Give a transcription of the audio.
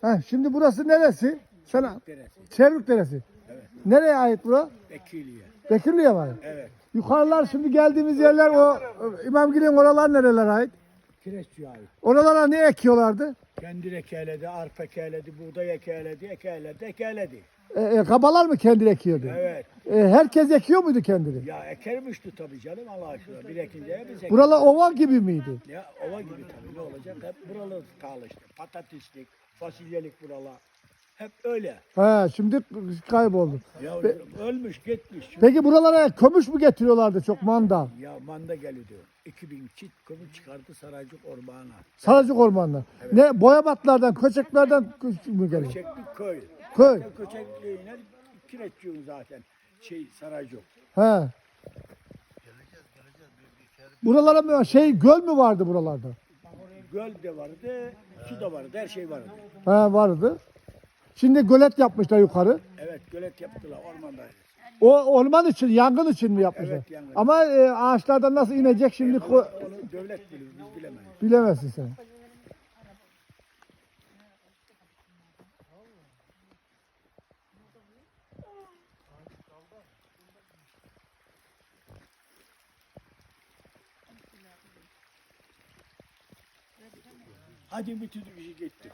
Ha, şimdi burası neresi? Sana Deresi. Çervik Deresi. Nereye ait bura? Bekiliye. Bekirli'ye var. Evet. Yukarılar şimdi geldiğimiz yerler o İmamgil'in oralar nerelere ait? Kireççi ait. Oralara ne ekiyorlardı? Kendi ekeledi, arpa ekeledi, buğday ekeledi, ekeledi, ekeledi. E, e, kabalar mı kendi ekiyordu? Evet. E, herkes ekiyor muydu kendini? Ya ekermişti tabii canım Allah aşkına. Bir ekince biz eker. Buralar ova gibi miydi? Ya ova gibi tabii ne olacak? Hep buralı işte. Patateslik, fasulyelik buralar. Hep öyle. Ha, şimdi kayboldu. Ya Pe- ölmüş gitmiş. Peki buralara kömüş mü getiriyorlardı çok manda? Ya manda geliyordu. 2000 çit kömür çıkardı Saraycık Orman'a. Saracık ormanlar. Ne boyabatlardan, köçeklerden mü geliyor? Köçekli köy. Köy. Köçekliğine kireççiyim zaten. Şey Saraycık. He. Buralara mı şey göl mü vardı buralarda? Göl de vardı, su da vardı, her şey vardı. He vardı. Şimdi gölet yapmışlar yukarı. Evet gölet yaptılar ormanda. O orman için, yangın için mi yapmışlar? Evet, yangın. Ama e, ağaçlardan nasıl inecek şimdi ko- Onu devlet bilir, biz bilemeyiz. bilemezsin sen. Hadi bitirdik işi gittik.